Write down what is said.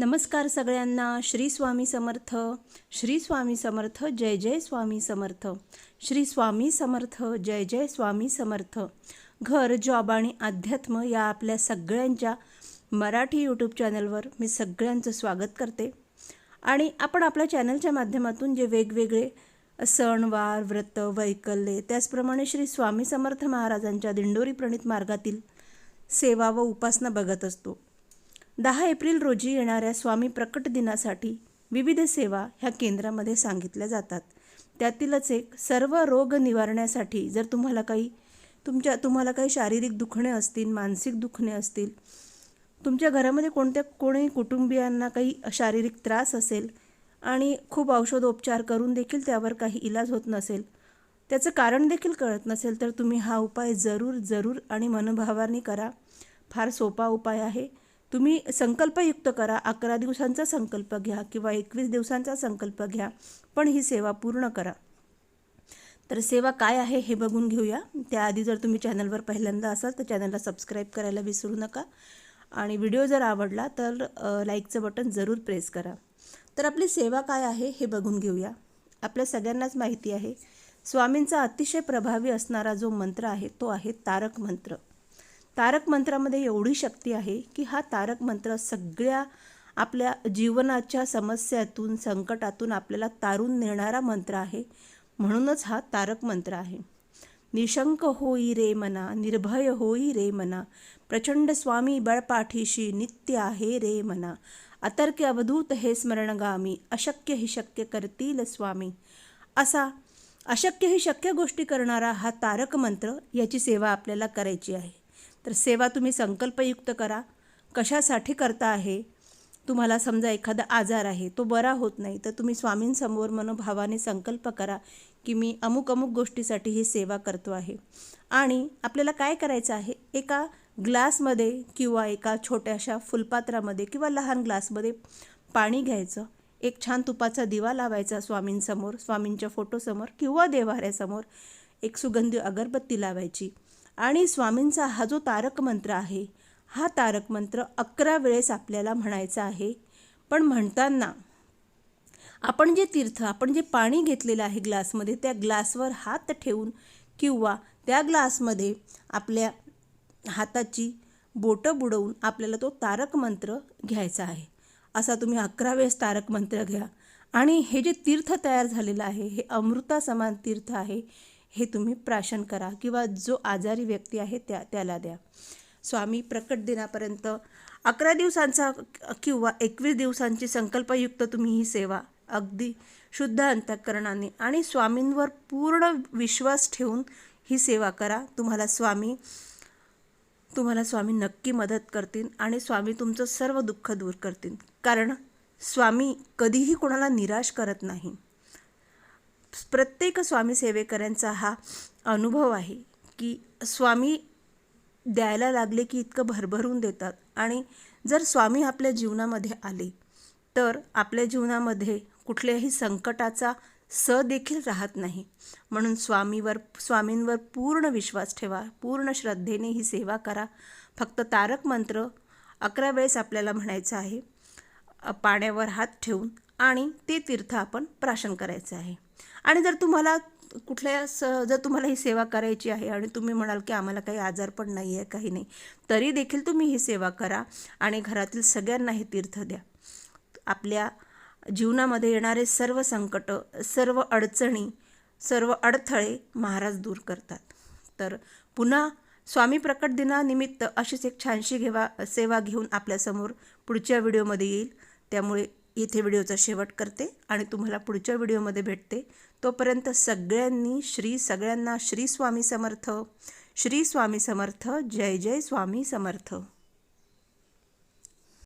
नमस्कार सगळ्यांना. श्री स्वामी समर्थ. श्री स्वामी समर्थ जय जय स्वामी समर्थ. श्री स्वामी समर्थ जय जय स्वामी समर्थ. घर जॉब आणि अध्यात्म या आपल्या सगळ्यांच्या मराठी यूट्यूब चॅनलवर मी सगळ्यांचं स्वागत करते. आणि आपण आपल्या चॅनलच्या माध्यमातून जे वेगवेगळे सणवार व्रत वैकल्ये त्याचप्रमाणे श्री स्वामी समर्थ महाराजांच्या दिंडोरी प्रणित मार्गातील सेवा व उपासना बघत असतो. दहा एप्रिल रोजी येणाऱ्या स्वामी प्रकट दिनासाठी विविध सेवा ह्या केंद्रामध्ये सांगितल्या जातात. त्यातीलच एक सर्व रोग निवारण्यासाठी जर तुम्हाला काही तुमच्या तुम्हाला काही शारीरिक दुखणे असतील मानसिक दुखणे असतील तुमच्या घरामध्ये कोणत्या कोणी कुटुंबियांना काही शारीरिक त्रास असेल आणि खूप औषधोपचार करून देखील त्यावर काही इलाज होत नसेल त्याचं कारण देखील कळत नसेल तर तुम्ही हा उपाय जरूर जरूर आणि मनोभावाने करा. फार सोपा उपाय आहे. तुम्ही संकल्पयुक्त करा. अकरा दिवसांचा संकल्प घ्या किंवा एकवीस दिवसांचा संकल्प घ्या पण ही सेवा पूर्ण करा. तर सेवा काय आहे हे बघून घेऊया. त्याआधी जर तुम्ही चॅनलवर पहिल्यांदा असाल तर चॅनलला सबस्क्राईब करायला विसरू नका. आणि व्हिडिओ जर आवडला तर लाईकचं बटन जरूर प्रेस करा. तर आपली सेवा काय आहे हे बघून घेऊया. आपल्या सगळ्यांनाच माहिती आहे. स्वामींचा अतिशय प्रभावी असणारा जो मंत्र आहे तो आहे तारक मंत्र. तारक मंत्रामध्ये एवढी शक्ती आहे की हा तारक मंत्र सगळ्या आपल्या जीवनाच्या समस्यातून संकटातून आपल्याला तारून नेणारा मंत्र आहे. म्हणूनच हा तारक मंत्र आहे. निशंक होई रे मना निर्भय होई रे मना प्रचंड स्वामी बळपाठीशी नित्य आहे रे मना. अतर्क्य अवधूत हे स्मरणगामी अशक्य ही शक्य करतील स्वामी. असा अशक्य ही शक्य गोष्टी करणारा हा तारक मंत्र याची सेवा आपल्याला करायची आहे. तर सेवा तुम्ही संकल्पयुक्त करा. कशासाठी करता आहे? तुम्हाला समजा एखादा आजार आहे तो बरा होत नाही तर तुम्ही स्वामींसमोर मनोभावाने संकल्प करा की मी अमुक अमुक गोष्टीसाठी ही सेवा करतो आहे. आणि आपल्याला काय करायचं आहे? एका ग्लासमध्ये किंवा एका छोट्याशा फुलपात्रामध्ये किंवा लहान ग्लासमध्ये पाणी घ्यायचं. एक छान तुपाचा दिवा लावायचा स्वामींसमोर स्वामींच्या फोटोसमोर किंवा देवाऱ्यासमोर एक सुगंधी अगरबत्ती लावायची. आणि स्वामींचा हा जो तारक मंत्र आहे हा तारक मंत्र अकरा वेळेस आपल्याला म्हणायचा आहे. पण म्हणताना आपण जे तीर्थ आपण जे पाणी घेतलेलं आहे ग्लासमध्ये त्या ग्लासवर हात ठेवून किंवा त्या ग्लासमध्ये आपल्या हाताची बोटं बुडवून आपल्याला तो तारक मंत्र घ्यायचा आहे. असा तुम्ही अकरा वेळेस तारक मंत्र घ्या. आणि हे जे तीर्थ तयार झालेलं आहे हे अमृता समान तीर्थ आहे हे तुम्ही प्राशन करा किंवा जो आजारी व्यक्ती आहे त्या त्याला द्या. स्वामी प्रकट दिनापर्यंत अकरा दिवसांचा किंवा एकवीस दिवसांची संकल्पयुक्त तुम्ही ही सेवा अगदी शुद्ध अंतःकरणाने आणि स्वामींवर पूर्ण विश्वास ठेवून ही सेवा करा. तुम्हाला स्वामी तुम्हाला स्वामी नक्की मदत करतील आणि स्वामी तुमचं सर्व दुःख दूर करतील. कारण स्वामी कधीही कोणाला निराश करत नाही. प्रत्येक स्वामी सेवेकऱ्यांचा हा अनुभव आहे की स्वामी द्यायला लागले की इतकं भरभरून देतात. आणि जर स्वामी आपल्या जीवनामध्ये आले तर आपल्या जीवनामध्ये कुठल्याही संकटाचा स देखील राहत नाही. म्हणून स्वामीवर स्वामींवर पूर्ण विश्वास ठेवा पूर्ण श्रद्धेने ही सेवा करा. फक्त तारक मंत्र अकरा वेळेस आपल्याला म्हणायचं आहे. पाण्यावर हात ठेवून आणि ते तीर्थ आपण प्राशन करायचं आहे. आणि जर तुम्हाला कुठल्या स जर तुम्हाला ही सेवा करायची आहे आणि तुम्ही म्हणाल की आम्हाला काही आजार पण नाही आहे काही नाही तरी देखील तुम्ही ही सेवा करा आणि घरातील सगळ्यांना हे तीर्थ द्या. आपल्या जीवनामध्ये येणारे सर्व संकट सर्व अडचणी सर्व अडथळे महाराज दूर करतात. तर पुन्हा स्वामी प्रकट दिनानिमित्त अशीच एक छानशी घेवा सेवा घेऊन आपल्यासमोर पुढच्या व्हिडिओमध्ये येईल. त्यामुळे इथे व्हिडिओचा शेवट करते आणि तुम्हाला पुढच्या व्हिडिओमध्ये भेटते. तोपर्यंत सगळ्यांनी श्री सगळ्यांना श्री स्वामी समर्थ श्री स्वामी समर्थ जय जय स्वामी समर्थ.